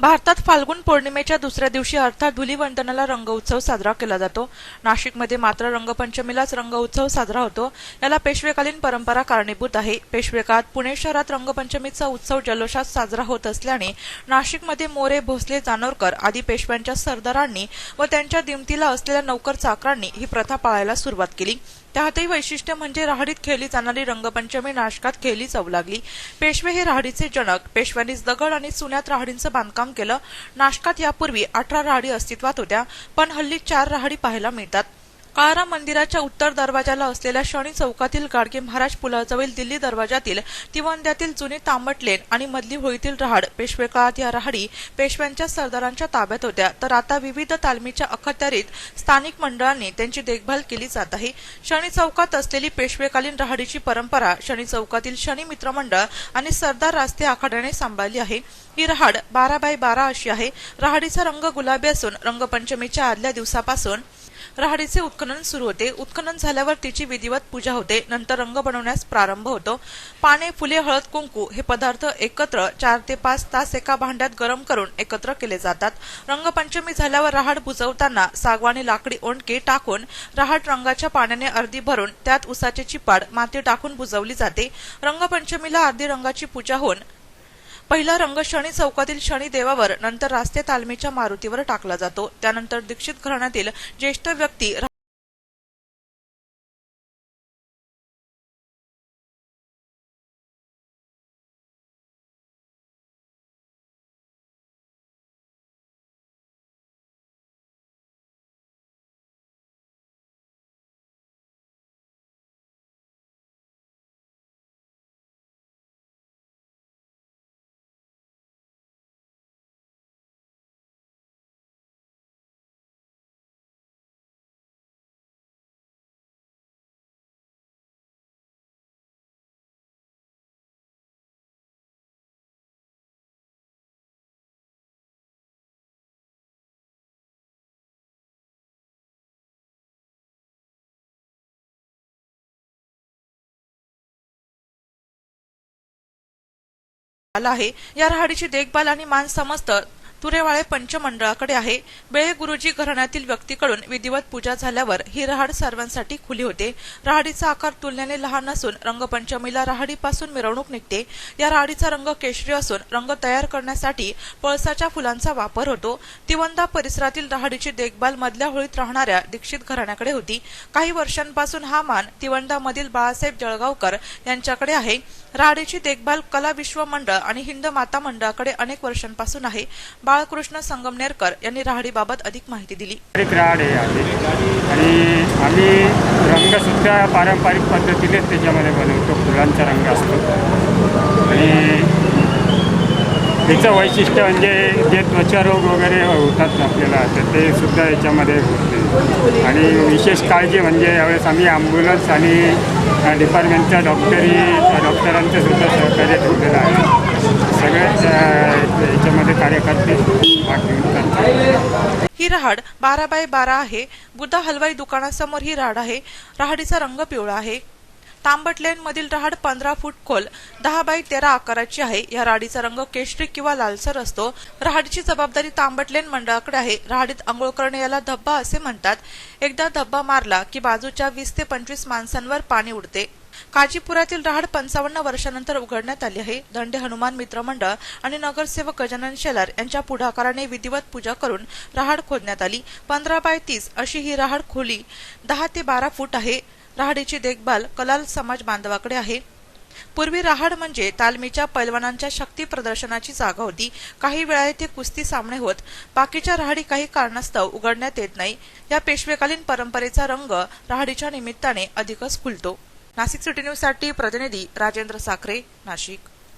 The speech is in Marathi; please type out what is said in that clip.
भारतात फाल्गुन पौर्णिमेच्या दुसऱ्या दिवशी अर्थात धुलीवंदनाला रंगउत्सव साजरा केला जातो. नाशिकमध्ये मात्र रंगपंचमीलाच रंगउत्सव साजरा होतो. याला पेशवेकालीन परंपरा कारणीभूत आहे. पेशवे काळात पुणे शहरात रंगपंचमीचा उत्सव जल्लोषात साजरा होत असल्याने नाशिकमध्ये मोरे भोसले जानोरकर आदी पेशव्यांच्या सरदारांनी व त्यांच्या दिमतीला असलेल्या नौकर चाकरांनी ही प्रथा पाळायला सुरुवात केली. त्यातही वैशिष्ट्य म्हणजे राहडीत खेळली जाणारी रंगपंचमी नाशकात खेळली जाऊ लागली. पेशवे हे राहडीचे जनक. पेशव्यांनीच दगड आणि सुन्यात राहडींचं बांधकाम केलं. नाशकात यापूर्वी अठरा राहाडी अस्तित्वात होत्या पण हल्ली चार राहाडी पाहायला मिळतात. काळारा मंदिराच्या उत्तर दरवाजाला असलेल्या शनी चौकातील गाडगे महाराज पुलाजवळील दिल्ली दरवाजातील तिवंद्यातील जुनी तांबट लेन आणि मधली होळीतील रहाड पेशवे काळात या राहाडी पेशव्यांच्या सरदारांच्या ताब्यात होत्या. तर आता विविध तालमीच्या अखत्यारीत स्थानिक मंडळांनी त्यांची देखभाल केली जात आहे. शनी चौकात असलेली पेशवेकालीन रहाडीची परंपरा शनी चौकातील शनी मित्रमंडळ आणि सरदार रास्ते आखाड्याने सांभाळली आहे. ही रहाड बारा बाय बारा अशी आहे. रहाडीचा रंग गुलाबी असून रंगपंचमीच्या आदल्या दिवसापासून रहाडीचे उत्खनन सुरू होते. उत्खनन झाल्यावर तिची विधिवत पूजा होते. नंतर रंग बनवण्यास प्रारंभ होतो. पाने फुले हळद कुंकू हे पदार्थ एकत्र चार ते पाच तास एका भांड्यात गरम करून एकत्र केले जातात. रंगपंचमी झाल्यावर रहाड बुजवताना सागवानी लाकडी ओंडके टाकून रहाड रंगाच्या पाण्याने अर्धी भरून त्यात उसाचे चिपाड माती टाकून बुजवली जाते. रंगपंचमीला अर्धी रंगाची पूजा होऊन पहिला रंग शनी चौकातील शनी देवावर नंतर रास्ते तालमीच्या मारुतीवर टाकला जातो. त्यानंतर दीक्षित घराण्यातील ज्येष्ठ व्यक्ती आला आहे. या राहाडीची देखभाल आणि मान समस्त तुरेवाळे पंचमंडळाकडे आहे. बेळे गुरुजी घराण्यातील व्यक्तीकडून विधिवत पूजा झाल्यावर ही रहाड सर्वांसाठी खुली होते. राहाडीचा आकार तुलनेने लहान असून रंगपंचमीला राहाडीपासून मिरवणूक निघते. या राहाडीचा रंग केशरी असून रंग तयार करण्यासाठी पळसाच्या फुलांचा वापर होतो. तिवंदा परिसरातील राहाडीची देखभाल मधल्या होळीत राहणाऱ्या दीक्षित घराण्याकडे होती. काही वर्षांपासून हा मान तिवंदामधील बाळासाहेब जळगावकर यांच्याकडे आहे. राहाडीची देखभाल कला विश्व मंडळ आणि हिंद माता मंडळाकडे अनेक वर्षांपासून आहे. बाळकृष्ण संगमनेरकर यांनी राहाडीबाबत अधिक माहिती दिली. पारंपरिक राहाड आहे. आधी आणि आम्ही रंगसुद्धा पारंपरिक पद्धतीने त्याच्यामध्ये बनवतो. फुलांचा रंग असतो. आणि त्याचं वैशिष्ट्य म्हणजे जे त्वचारोग वगैरे होतात आपल्याला तर ते सुद्धा याच्यामध्ये होते. आणि विशेष काळजी म्हणजे यावेळेस आम्ही ॲम्ब्युलन्स आणि डिपार्टमेंटच्या डॉक्टरी डॉक्टरांचं सुद्धा सहकार्य ठेवलेलं आहे. सगळ्याच याच्यामध्ये कार्यकर्ते करतात ही राहाड बारा बाय बारा आहे. बुद्धा हलवाई दुकानासमोर ही राहाड आहे. राहाडीचा रंग पिवळा आहे. तांबट लेन मधील रहाड पंधरा फूट खोल दहा बाय तेरा आकाराची आहे. या राडीचा रंग केशरी किंवा लालसर असतो. रहाडीची जबाबदारी तांबट लेन मंडळाकडे आहे. रहाडीत आंघोळ करणे याला धब्बा असे म्हणतात. एकदा धब्बा मारला की बाजूच्या वीस ते पंचवीस माणसांवर पाणी उडते. काजीपुरातील रहाड पंचावन्न वर्षानंतर उघडण्यात आली आहे. दंडे हनुमान मित्र मंडळ आणि नगरसेवक गजानन शेलार यांच्या पुढाकाराने विधिवत पूजा करून रहाड खोदण्यात आली. पंधरा बाय तीस अशी ही रहाड खोली दहा ते बारा फूट आहे. राहाडीची देखभाल कलाल समाज बांधवाकडे आहे. पूर्वी रहाड म्हणजे तालमीच्या पैलवानांच्या शक्ती प्रदर्शनाची जागा होती. काही वेळा येथे कुस्ती सामने होत. बाकीच्या रहाडी काही कारणास्तव उघडण्यात येत नाही. या पेशवेकालीन परंपरेचा रंग राहाडीच्या निमित्ताने अधिकच खुलतो नाशिक सिटी न्यूजसाठी प्रतिनिधी राजेंद्र साखरे नाशिक.